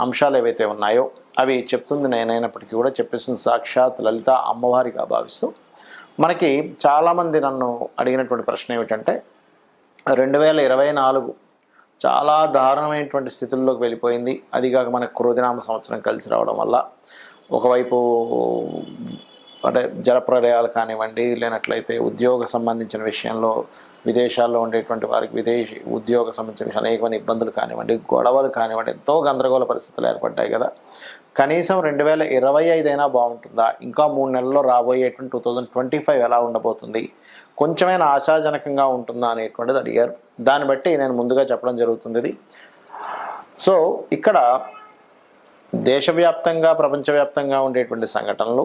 అంశాలు ఏవైతే ఉన్నాయో అవి చెప్తుంది నేనైనప్పటికీ కూడా చెప్పేసిన సాక్షాత్ లలిత అమ్మవారిగా భావిస్తూ. మనకి చాలామంది నన్ను అడిగినటువంటి ప్రశ్న ఏమిటంటే రెండు వేల ఇరవై నాలుగు చాలా దారుణమైనటువంటి స్థితుల్లోకి వెళ్ళిపోయింది. అదిగాక మనకు క్రోధినామ సంవత్సరం కలిసి రావడం వల్ల ఒకవైపు అంటే జలప్రలయాలు కానివ్వండి లేనట్లయితే ఉద్యోగ సంబంధించిన విషయంలో విదేశాల్లో ఉండేటువంటి వారికి విదేశీ ఉద్యోగ సంబంధించిన అనేకమైన ఇబ్బందులు కానివ్వండి గొడవలు కానివ్వండి ఎంతో గందరగోళ పరిస్థితులు ఏర్పడ్డాయి కదా. కనీసం రెండు వేల ఇరవై ఐదైనా బాగుంటుందా? ఇంకా మూడు నెలల్లో రాబోయేటువంటి టూ థౌజండ్ ట్వంటీ ఫైవ్ ఎలా ఉండబోతుంది? కొంచెమైనా ఆశాజనకంగా ఉంటుందా అనేటువంటిది అడిగారు. దాన్ని బట్టి నేను ముందుగా చెప్పడం జరుగుతుంది. ఇది సో ఇక్కడ దేశవ్యాప్తంగా ప్రపంచవ్యాప్తంగా ఉండేటువంటి సంఘటనలు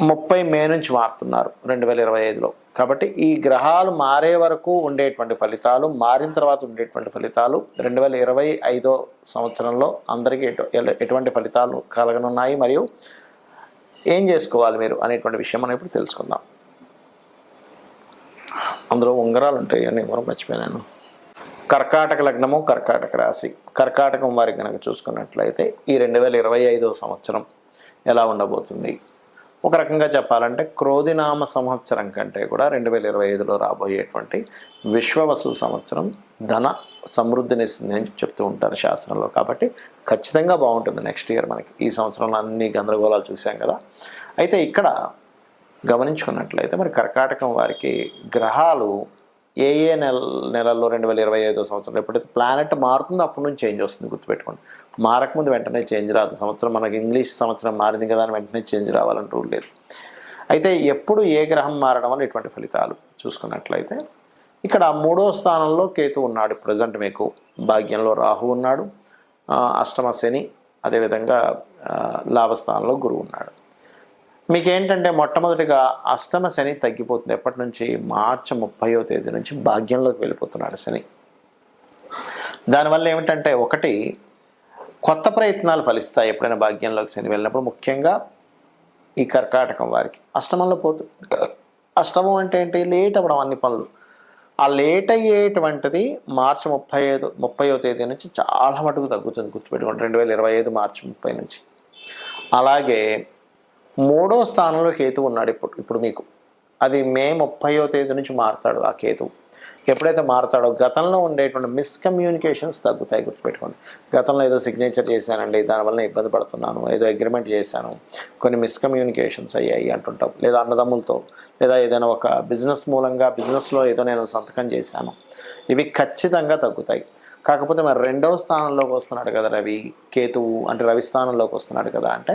ముప్పై మే నుంచి మారుతున్నారు రెండు వేల ఇరవై ఐదులో. కాబట్టి ఈ గ్రహాలు మారే వరకు ఉండేటువంటి ఫలితాలు మారిన తర్వాత ఉండేటువంటి ఫలితాలు రెండు వేల ఇరవై ఐదో సంవత్సరంలో అందరికీ ఎటు ఎటువంటి ఫలితాలు కలగనున్నాయి మరియు ఏం చేసుకోవాలి మీరు అనేటువంటి విషయం మనం ఇప్పుడు తెలుసుకుందాం. అందులో ఉంగరాలు ఉంటాయి అని ఎవరు మర్చిపోయాను కర్కాటక లగ్నము కర్కాటక రాశి. కర్కాటకం వారికి కనుక చూసుకున్నట్లయితే ఈ రెండు వేల ఇరవై ఐదో సంవత్సరం ఎలా ఉండబోతుంది? ఒక రకంగా చెప్పాలంటే క్రోధినామ సంవత్సరం కంటే కూడా రెండు వేల ఇరవై ఐదులో రాబోయేటువంటి విశ్వవసు సంవత్సరం ధన సమృద్ధిని ఇస్తుంది అని చెప్తూ ఉంటారు శాస్త్రంలో. కాబట్టి ఖచ్చితంగా బాగుంటుంది నెక్స్ట్ ఇయర్ మనకి. ఈ సంవత్సరంలో అన్ని గందరగోళాలు చూసాం కదా. అయితే ఇక్కడ గమనించుకున్నట్లయితే మరి కర్కాటకం వారికి గ్రహాలు ఏ ఏ నెల నెలల్లో రెండు వేల ఇరవై ఐదో సంవత్సరం ఎప్పుడైతే ప్లానెట్ మారుతుందో అప్పటి నుంచి చేంజ్ వస్తుంది గుర్తుపెట్టుకోండి. మారకముందు వెంటనే చేంజ్ రాదు. సంవత్సరం మనకి ఇంగ్లీష్ సంవత్సరం మారింది కదా అని వెంటనే చేంజ్ రావాలని రూల్ లేదు. అయితే ఎప్పుడు ఏ గ్రహం మారడం వల్ల ఇటువంటి ఫలితాలు చూసుకున్నట్లయితే ఇక్కడ మూడో స్థానంలో కేతు ఉన్నాడు ప్రజెంట్ మీకు. భాగ్యంలో రాహు ఉన్నాడు. అష్టమ శని అదేవిధంగా లాభస్థానంలో గురువు ఉన్నాడు. మీకు ఏంటంటే మొట్టమొదటిగా అష్టమ శని తగ్గిపోతుంది. ఎప్పటి నుంచి? మార్చి ముప్పయో తేదీ నుంచి భాగ్యంలోకి వెళ్ళిపోతున్నాడు శని. దానివల్ల ఏమిటంటే ఒకటి కొత్త ప్రయత్నాలు ఫలిస్తాయి ఎప్పుడైనా భాగ్యంలోకి శని వెళ్ళినప్పుడు. ముఖ్యంగా ఈ కర్కాటకం వారికి. అష్టమంలో పోతు అష్టమం అంటే ఏంటి? లేట్ అవ్వడం అన్ని పనులు. ఆ లేట్ అయ్యేటువంటిది మార్చి ముప్పై ఐదు ముప్పయో తేదీ నుంచి చాలా మటుకు తగ్గుతుంది. గుర్తుపెట్టుకోండి రెండు వేల ఇరవై ఐదు మార్చి ముప్పై నుంచి. అలాగే మూడో స్థానంలో కేతు ఉన్నాడు ఇప్పుడు ఇప్పుడు మీకు. అది మే ముప్పయో తేదీ నుంచి మారుతాడు ఆ కేతు ఎప్పుడైతే మారుతాడో గతంలో ఉండేటువంటి మిస్కమ్యూనికేషన్స్ తగ్గుతాయి గుర్తుపెట్టుకోండి. గతంలో ఏదో సిగ్నేచర్ చేశానండి దానివల్ల ఇబ్బంది పడుతున్నాను ఏదో అగ్రిమెంట్ చేశాను కొన్ని మిస్కమ్యూనికేషన్స్ అయ్యాయి అంటుంటాం. లేదా అన్నదమ్ములతో లేదా ఏదైనా ఒక బిజినెస్ మూలంగా బిజినెస్లో ఏదో నేను సంతకం చేశాను. ఇవి ఖచ్చితంగా తగ్గుతాయి. కాకపోతే మరి రెండవ స్థానంలోకి వస్తున్నాడు కదా రవి కేతువు అంటే రవి స్థానంలోకి వస్తున్నాడు కదా అంటే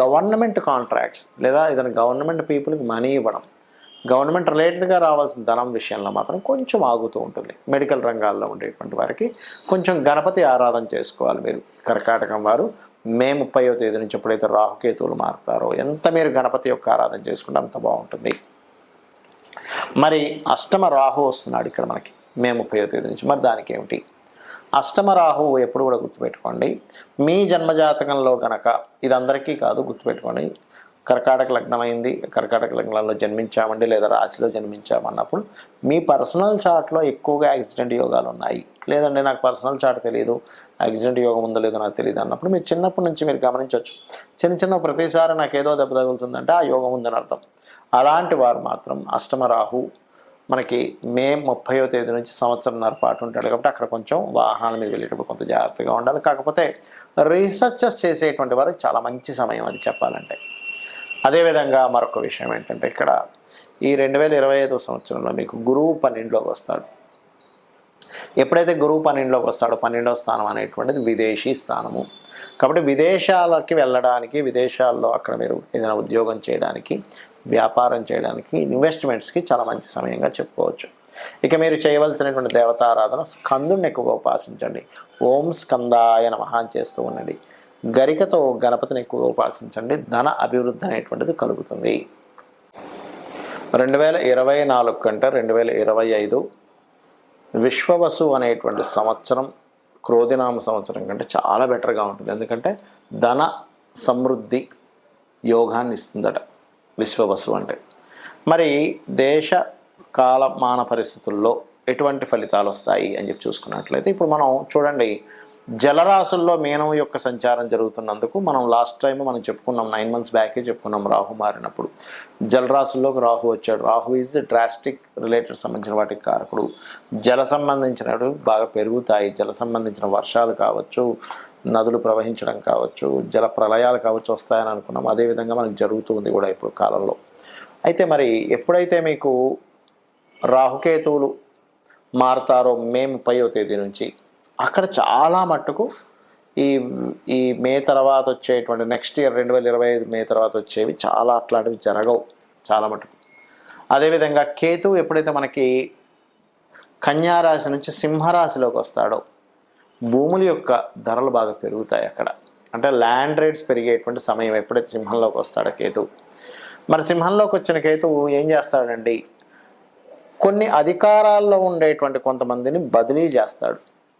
గవర్నమెంట్ కాంట్రాక్ట్స్ లేదా ఏదైనా గవర్నమెంట్ పీపుల్కి మనీ ఇవ్వడం. గవర్నమెంట్ రిలేటెడ్గా రావాల్సిన ధనం విషయంలో మాత్రం కొంచెం ఆగుతూ ఉంటుంది. మెడికల్ రంగాల్లో ఉండేటువంటి వారికి కొంచెం గణపతి ఆరాధన చేసుకోవాలి మీరు. కర్కాటకం వారు మే ముప్పైవ తేదీ నుంచి ఎప్పుడైతే రాహుకేతువులు మారుతారో ఎంత మీరు గణపతి యొక్క ఆరాధన చేసుకుంటే అంత బాగుంటుంది. మరి అష్టమ రాహు వస్తున్నాడు ఇక్కడ మనకి. మే ముప్పైవ తేదీ నుంచి మరి దానికి ఏమిటి? అష్టమ రాహువు ఎప్పుడు కూడా గుర్తుపెట్టుకోండి. మీ జన్మజాతకంలో గనక ఇది అందరికీ కాదు గుర్తుపెట్టుకోండి. కర్కాటక లగ్నం అయింది కర్కాటక లగ్నంలో జన్మించామండి లేదా రాశిలో జన్మించామన్నప్పుడు మీ పర్సనల్ చార్ట్లో ఎక్కువగా యాక్సిడెంట్ యోగాలు ఉన్నాయి లేదండి నాకు పర్సనల్ చార్ట్ తెలియదు యాక్సిడెంట్ యోగం ఉందో లేదో నాకు తెలియదు అన్నప్పుడు మీరు చిన్నప్పటి నుంచి మీరు గమనించవచ్చు చిన్న చిన్న ప్రతిసారి నాకు ఏదో దెబ్బ తగులుతుందంటే ఆ యోగం ఉందని అర్థం. అలాంటి వారు మాత్రం అష్టమ రాహు మనకి మే ముప్పైవ తేదీ నుంచి సంవత్సరంన్నర పాటు ఉంటాడు కాబట్టి అక్కడ కొంచెం వాహనాల మీద వెళ్ళేటప్పుడు కొంత జాగ్రత్తగా ఉండాలి. కాకపోతే రీసెర్చెస్ చేసేటువంటి వారికి చాలా మంచి సమయం అది చెప్పాలంటే. అదేవిధంగా మరొక విషయం ఏంటంటే ఇక్కడ ఈ రెండు వేల ఇరవై ఐదో సంవత్సరంలో మీకు గురువు పన్నెండులోకి వస్తాడు. ఎప్పుడైతే గురువు పన్నెండులోకి వస్తాడో పన్నెండవ స్థానం అనేటువంటిది విదేశీ స్థానము. కాబట్టి విదేశాలకి వెళ్ళడానికి విదేశాల్లో అక్కడ మీరు ఏదైనా ఉద్యోగం చేయడానికి వ్యాపారం చేయడానికి ఇన్వెస్ట్మెంట్స్కి చాలా మంచి సమయంగా చెప్పుకోవచ్చు. ఇక మీరు చేయవలసినటువంటి దేవతారాధన స్కందుని ఎక్కువగా ఉపాసించండి. ఓం స్కందాయ నమః చేస్తూ ఉండండి. గరికతో గణపతిని ఎక్కువగా ఉపాసించండి. ధన అభివృద్ధి అనేటువంటిది కలుగుతుంది. రెండు వేల ఇరవై నాలుగు కంటే రెండు వేల ఇరవై ఐదు విశ్వవసు అనేటువంటి సంవత్సరం క్రోధినామ సంవత్సరం కంటే చాలా బెటర్గా ఉంటుంది. ఎందుకంటే ధన సమృద్ధి యోగాన్ని ఇస్తుందట విశ్వవసు అంటే. మరి దేశ కాలమాన పరిస్థితుల్లో ఎటువంటి ఫలితాలు వస్తాయి అని చెప్పి చూసుకున్నట్లయితే ఇప్పుడు మనం చూడండి జలరాశుల్లో మీనం యొక్క సంచారం జరుగుతున్నందుకు మనం లాస్ట్ టైం మనం చెప్పుకున్నాం నైన్ మంత్స్ బ్యాకే చెప్పుకున్నాం రాహు మారినప్పుడు. జలరాశుల్లోకి రాహు వచ్చాడు. Rahu is the drastic related సంబంధించిన వాటికి కారకుడు. జల సంబంధించినవి బాగా పెరుగుతాయి. జల సంబంధించిన వర్షాలు కావచ్చు నదులు ప్రవహించడం కావచ్చు జల ప్రళయాలు కావచ్చు వస్తాయని అనుకున్నాం. అదేవిధంగా మనకు జరుగుతుంది కూడా ఇప్పుడు కాలంలో. అయితే మరి ఎప్పుడైతే మీకు రాహుకేతువులు మారుతారో మే ముప్పైవ తేదీ నుంచి అక్కడ చాలా మట్టుకు ఈ ఈ మే తర్వాత వచ్చేటువంటి నెక్స్ట్ ఇయర్ రెండు వేల ఇరవై ఐదు మే తర్వాత వచ్చేవి చాలా అట్లాంటివి జరగవు చాలా మటుకు అదేవిధంగా కేతు ఎప్పుడైతే మనకి కన్యారాశి నుంచి సింహరాశిలోకి వస్తాడో భూముల యొక్క ధరలు బాగా పెరుగుతాయి అక్కడ. అంటే ల్యాండ్ రేట్స్ పెరిగేటువంటి సమయం ఎప్పుడైతే సింహంలోకి వస్తాడో కేతు మరి సింహంలోకి వచ్చిన కేతు ఏం చేస్తాడండి? కొన్ని అధికారాల్లో ఉండేటువంటి కొంతమందిని బదిలీ చేస్తాడు.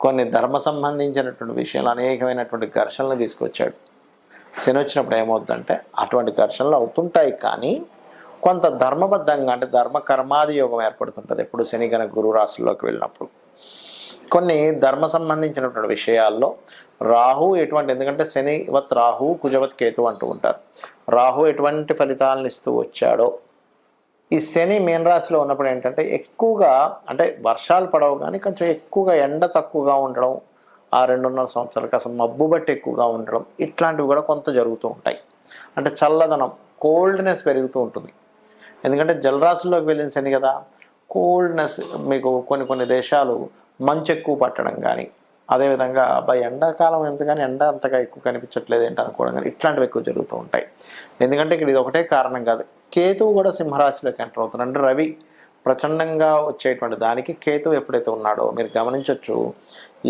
కొన్ని ధర్మ సంబంధించినటువంటి విషయాలు అనేకమైనటువంటి ఘర్షణలు తీసుకొచ్చాడు. శని వచ్చినప్పుడు ఏమవుతుందంటే అటువంటి ఘర్షణలు అవుతుంటాయి కానీ కొంత ధర్మబద్ధంగా అంటే ధర్మ కర్మాది యోగం ఏర్పడుతుంటుంది ఎప్పుడు శని కనుక గురు రాశుల్లోకి వెళ్ళినప్పుడు. కొన్ని ధర్మ సంబంధించినటువంటి విషయాల్లో రాహు ఎటువంటి ఎందుకంటే శనివత్ రాహు కుజవత్ కేతు అంటూ ఉంటారు. రాహు ఎటువంటి ఫలితాలను ఇస్తూ వచ్చాడో ఈ శని మీనరాశిలో ఉన్నప్పుడు ఏంటంటే ఎక్కువగా అంటే వర్షాలు పడవు కానీ కొంచెం ఎక్కువగా ఎండ తక్కువగా ఉండడం ఆ రెండున్నర సంవత్సరాలకు అసలు మబ్బు బట్టి ఎక్కువగా ఉండడం ఇట్లాంటివి కూడా కొంత జరుగుతూ ఉంటాయి. అంటే చల్లదనం కోల్డ్నెస్ పెరుగుతూ ఉంటుంది. ఎందుకంటే జలరాశుల్లోకి వెళ్ళిన శని కదా కోల్డ్నెస్ మీకు కొన్ని కొన్ని దేశాలు మంచు ఎక్కువ పట్టడం కానీ అదేవిధంగా అబ్బాయి ఎండాకాలం ఎందుకని ఎండ అంతగా ఎక్కువ కనిపించట్లేదు ఏంటి అనుకోవడం కానీ ఇట్లాంటివి ఎక్కువ జరుగుతూ ఉంటాయి. ఎందుకంటే ఇక్కడ ఇది ఒకటే కారణం కాదు. కేతువు కూడా సింహరాశిలోకి ఎంటర్ అవుతున్నాడు. అంటే రవి ప్రచండంగా వచ్చేటువంటి దానికి కేతువు ఎప్పుడైతే ఉన్నాడో మీరు గమనించవచ్చు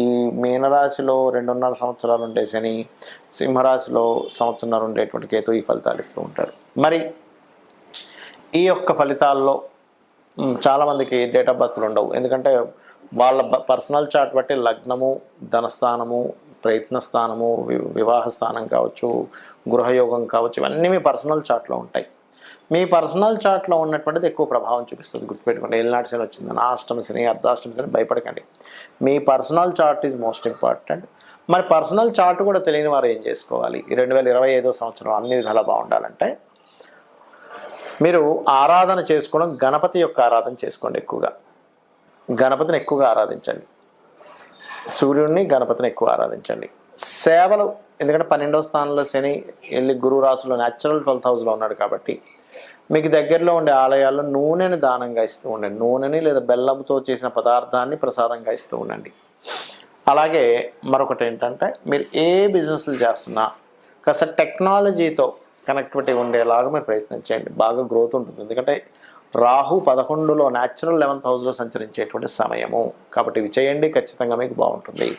ఈ మీనరాశిలో రెండున్నర సంవత్సరాలు ఉండే శని సింహరాశిలో సంవత్సరంన్నర ఉండేటువంటి కేతు ఈ ఫలితాలు ఇస్తూ ఉంటారు మరి ఈ యొక్క ఫలితాల్లో చాలామందికి డేట్ ఆఫ్ బర్త్లు ఉండవు. ఎందుకంటే వాళ్ళ పర్సనల్ చార్ట్ బట్టి లగ్నము ధనస్థానము ప్రయత్న స్థానము వి- వివాహ స్థానం కావచ్చు గృహయోగం కావచ్చు ఇవన్నీ మీ పర్సనల్ చార్ట్లో ఉంటాయి. మీ పర్సనల్ చార్ట్లో ఉన్నటువంటిది ఎక్కువ ప్రభావం చూపిస్తుంది. గుర్తుపెట్టుకోండి ఏళ్ళనాటి శని వచ్చిందని అష్టమ శని అర్ధాష్టమ శని భయపడకండి. మీ personal chart is most important. మరి పర్సనల్ చార్ట్ కూడా తెలియని వారు ఏం చేసుకోవాలి? రెండు వేల ఇరవై ఐదో సంవత్సరం అన్ని విధాలా బాగుండాలంటే మీరు ఆరాధన చేసుకోవడం గణపతి యొక్క ఆరాధన చేసుకోండి ఎక్కువగా. గణపతిని ఎక్కువగా ఆరాధించండి. సూర్యుడిని గణపతిని ఎక్కువ ఆరాధించండి. సేవలు ఎందుకంటే పన్నెండవ స్థానంలో శని వెళ్ళి గురు రాసులో న్యాచురల్ ట్వెల్త్ హౌస్లో ఉన్నాడు కాబట్టి మీకు దగ్గరలో ఉండే ఆలయాల్లో నూనెని దానంగా ఇస్తూ ఉండండి. నూనెని లేదా బెల్లంతో చేసిన పదార్థాన్ని ప్రసాదంగా ఇస్తూ ఉండండి. అలాగే మరొకటి ఏంటంటే మీరు ఏ బిజినెస్లు చేస్తున్నా కాస్త టెక్నాలజీతో కనెక్టివిటీ ఉండేలాగా మీరు ప్రయత్నం చేయండి. బాగా గ్రోత్ ఉంటుంది. ఎందుకంటే రాహు పదకొండులో న్యాచురల్ లెవెన్త్ హౌస్లో సంచరించేటువంటి సమయము. కాబట్టి ఇవి చేయండి ఖచ్చితంగా మీకు బాగుంటుంది.